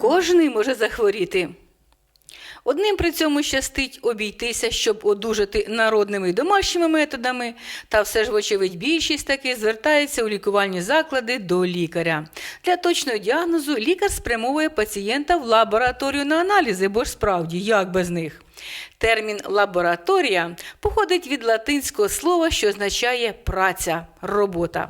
Кожний може захворіти. Одним при цьому щастить обійтися, щоб одужати народними і домашніми методами, та все ж, вочевидь, більшість таки звертається у лікувальні заклади до лікаря. Для точного діагнозу лікар спрямовує пацієнта в лабораторію на аналізи, бо ж справді, як без них. Термін лабораторія походить від латинського слова, що означає праця, робота.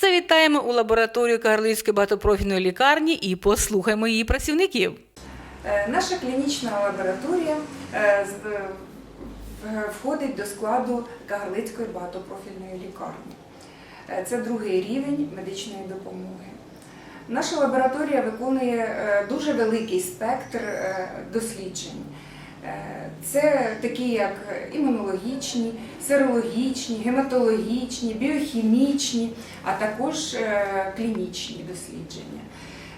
Завітаємо у лабораторію Кагарлицької багатопрофільної лікарні і послухаємо її працівників. Е, Наша клінічна лабораторія е, е, входить до складу Кагарлицької багатопрофільної лікарні. Це другий рівень медичної допомоги. Наша лабораторія виконує дуже великий спектр досліджень. Е, Це такі як імунологічні, серологічні, гематологічні, біохімічні, а також е, клінічні дослідження.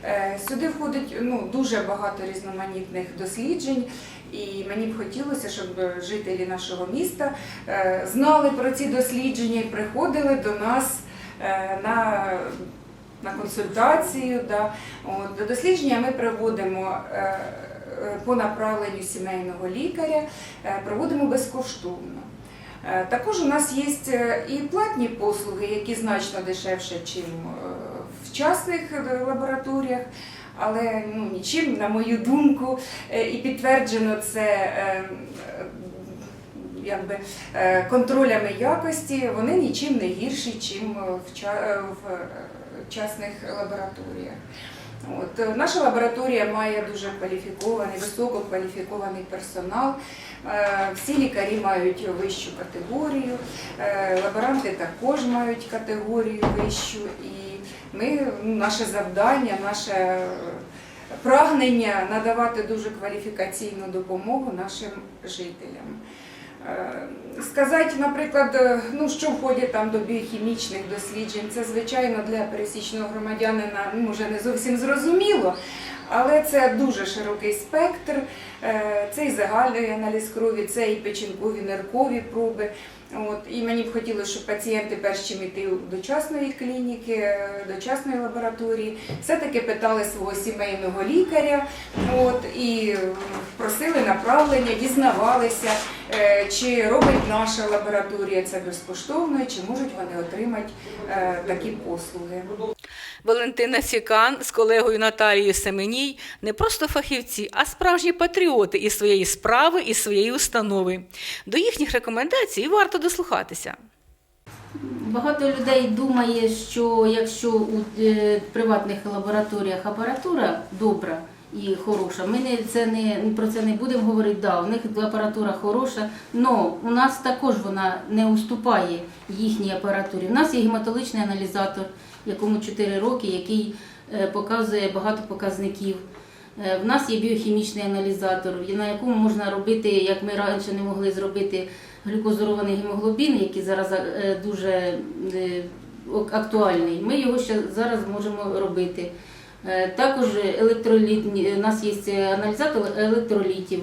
Е, Сюди входить ну, дуже багато різноманітних досліджень, і мені б хотілося, щоб жителі нашого міста знали про ці дослідження і приходили до нас на, на консультацію. Да. От, до дослідження ми проводимо по направленню сімейного лікаря, е, проводимо безкоштовно. Е, Також у нас є е, і платні послуги, які значно дешевше, ніж в частних е, лабораторіях. Але ну, нічим, на мою думку, е, і підтверджено це е, е, якби, е, контролями якості, вони нічим не гірші, ніж в, ча- е, в е, частних лабораторіях. От, е, наша лабораторія має дуже кваліфікований, висококваліфікований персонал. Е, Всі лікарі мають вищу категорію, е, лаборанти також мають категорію вищу, і ми, ну, наше завдання, наше прагнення надавати дуже кваліфікаційну допомогу нашим жителям. Е, Сказати, наприклад, е, ну що входить там до біохімічних досліджень, це звичайно для пересічного громадянина ну, може не зовсім зрозуміло, але це дуже широкий спектр. Е, Це і загальний аналіз крові, це і печінкові ниркові проби. От, і мені б хотілося, щоб пацієнти, перш чим йти до частної клініки, до частної лабораторії, все-таки питали свого сімейного лікаря от, і просили направлення, дізнавалися, е, чи робить наша лабораторія це безкоштовно, чи можуть вони отримати е, такі послуги. Валентина Сікан з колегою Наталією Семеній не просто фахівці, а справжні патріоти із своєї справи і своєї установи. До їхніх рекомендацій варто дослухатися. Багато людей думає, що якщо у е, приватних лабораторіях апаратура добра і хороша, ми не, це не, про це не будемо говорити. Да, у них апаратура хороша, але у нас також вона не уступає їхній апаратурі. У нас є гематологічний аналізатор, якому 4 роки, який е, показує багато показників. Е, В нас є біохімічний аналізатор, на якому можна робити, як ми раніше не могли зробити глюкозорований гемоглобін, який зараз е, дуже актуальний. Ми його ще зараз можемо робити. Е, Також електролітні, у нас є аналізатор електролітів.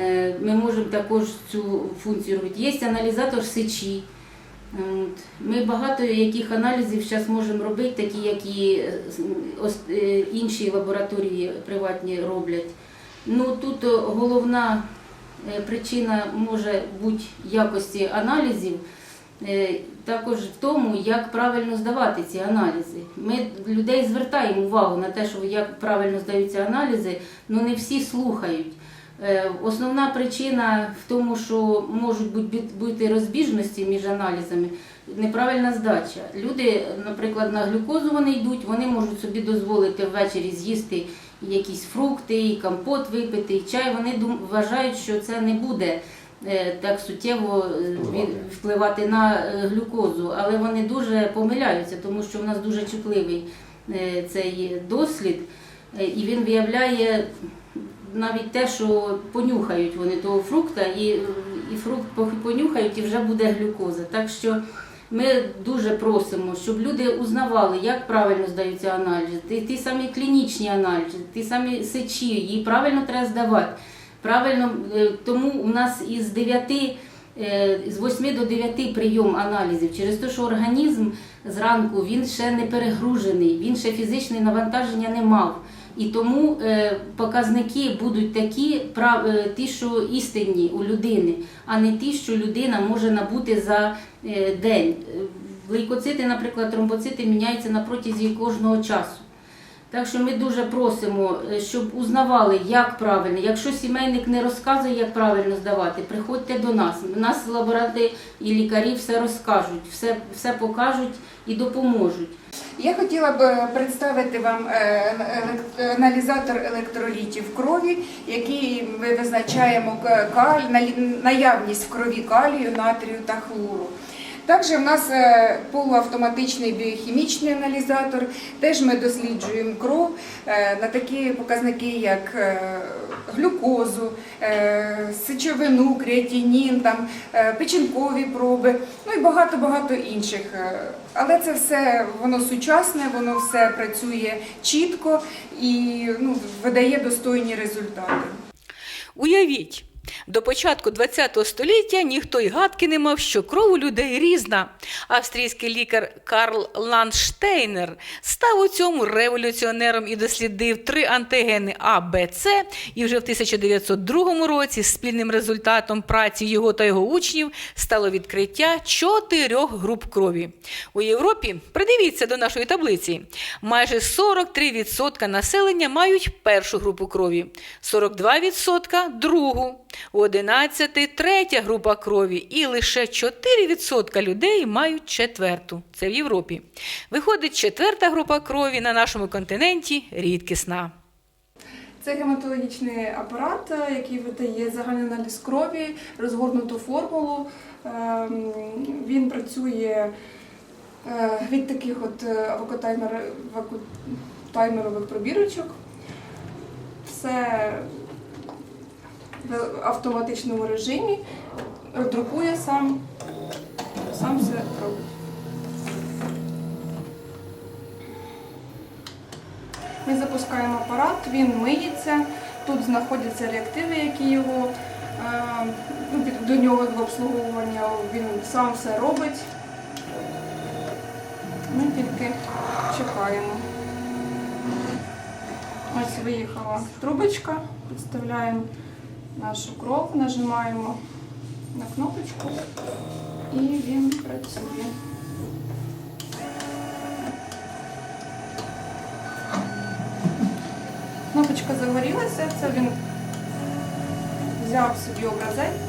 Е, Ми можемо також цю функцію робити. Є аналізатор сечі. Ми багато яких аналізів зараз можемо робити, такі, як і е, е, інші лабораторії приватні роблять. Ну тут е, головна е, причина може бути якості аналізів, е, також в тому, як правильно здавати ці аналізи. Ми людей звертаємо увагу на те, що як правильно здаються аналізи, але не всі слухають. Е, Основна причина в тому, що можуть бути- розбіжності між аналізами, неправильна здача. Люди, наприклад, на глюкозу вони йдуть, вони можуть собі дозволити ввечері з'їсти якісь фрукти, і компот випити, і чай. Вони вважають, що це не буде е, так суттєво е, впливати на е, глюкозу, але вони дуже помиляються, тому що в нас дуже чутливий е, цей дослід, е, і він виявляє навіть те, що понюхають вони того фрукта, і, і фрукт понюхають, і вже буде глюкоза. Так що ми дуже просимо, щоб люди узнавали, як правильно здаються аналізи, ті, ті самі клінічні аналізи, ті самі сечі, її правильно треба здавати. Правильно, е, тому у нас із дев'яти е, з 8 до 9 прийом аналізів через те, що організм зранку він ще не перегружений, він ще фізичне навантаження не мав. І тому е, показники будуть такі, прав- ті, що істинні у людини, а не ті, що людина може набути за день. Лейкоцити, наприклад, тромбоцити міняються на протязі кожного часу. Так що ми дуже просимо, е, щоб узнавали, як правильно. Якщо сімейник не розказує, як правильно здавати, приходьте до нас. У нас лаборанти і лікарі все розкажуть, все, все покажуть і допоможуть. Я хотіла б е, представити вам е, аналізатор електролітів крові, який ми визначаємо каль, наявність в крові калію, натрію та хлору. Також в нас е, полуавтоматичний біохімічний аналізатор. Теж ми досліджуємо кров е, на такі показники, як е, глюкозу, сечовину, креатинін, там, печінкові проби, ну і багато-багато інших. Але це все воно сучасне, воно все працює чітко і ну, видає достойні результати. Уявіть, до початку ХХ століття ніхто й гадки не мав, що кров у людей різна. Австрійський лікар Карл Ландштейнер став у цьому революціонером і дослідив три антигени А, Б, С. І вже в 1902 році спільним результатом праці його та його учнів стало відкриття чотирьох груп крові. У Європі, придивіться до нашої таблиці, майже 43% населення мають першу групу крові, 42% другу, у 11 третя група крові і лише 4% людей мають четверту. Це в Європі. Виходить, четверта група крові на нашому континенті рідкісна. Це гематологічний апарат, е, який видає загальний аналіз крові, розгорнуту формулу. Ем, Він працює е, від таких от е, пробірочок. Все в автоматичному режимі, друкує сам, сам все робить. Ми запускаємо апарат, він миється. Тут знаходяться реактиви, які його е, ну, до нього в обслуговування. Він сам все робить. Ми тільки чекаємо. Ось виїхала трубочка, підставляємо нашу кров, нажимаємо на кнопочку і він працює. Кнопочка загорілася, це він взяв собі образець,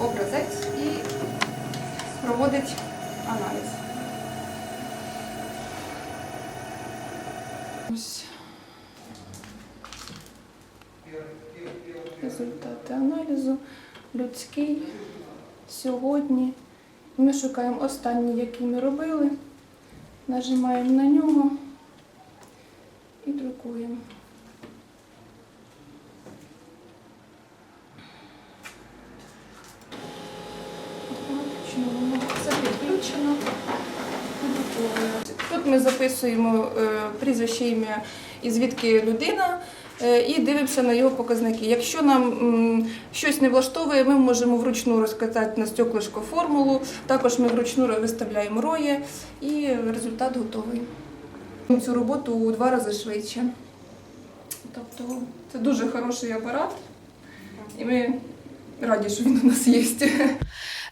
образець і проводить аналіз. Ось результати аналізу людський сьогодні. Ми шукаємо останній, який ми робили, нажимаємо на нього і друкуємо. Все підключено. Тут ми записуємо е, прізвище ім'я і звідки людина, і дивимося на його показники. Якщо нам щось не влаштовує, ми можемо вручну розкатати на стеклишко формулу. Також ми вручну виставляємо роє і результат готовий. Цю роботу у два рази швидше. Тобто це дуже хороший апарат, і ми раді, що він у нас є.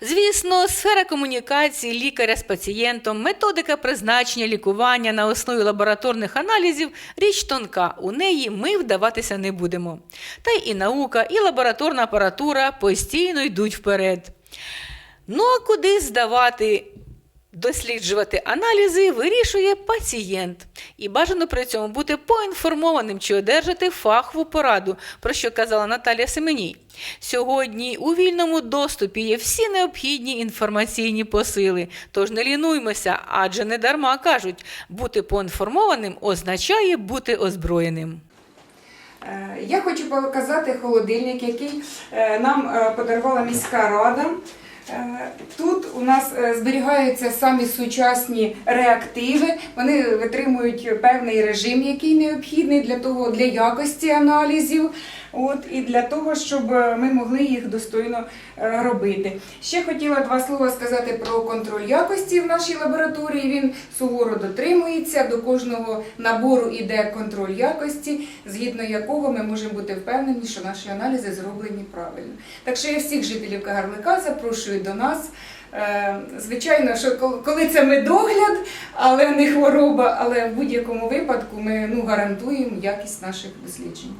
Звісно, сфера комунікації лікаря з пацієнтом, методика призначення лікування на основі лабораторних аналізів річ тонка. У неї ми вдаватися не будемо. Та й і наука, і лабораторна апаратура постійно йдуть вперед. Ну а куди здавати? Досліджувати аналізи вирішує пацієнт, і бажано при цьому бути поінформованим чи одержати фахову пораду, про що казала Наталія Семеній. Сьогодні у вільному доступі є всі необхідні інформаційні посили, тож не лінуймося, адже не дарма кажуть, бути поінформованим означає бути озброєним. Е, Я хочу показати холодильник, який е, нам е, подарувала міська рада. Е, Тут у нас е, зберігаються самі сучасні реактиви. Вони витримують певний режим, який необхідний для того для якості аналізів. От і для того, щоб е, ми могли їх достойно робити. Ще хотіла два слова сказати про контроль якості в нашій лабораторії. Він суворо дотримується. До кожного набору іде контроль якості, згідно якого ми можемо бути впевнені, що наші аналізи зроблені правильно. Так що я всіх жителів Кагарлика запрошую до нас. Е, Звичайно, що коли це медогляд, але не хвороба, але в будь-якому випадку ми ну, гарантуємо якість наших досліджень.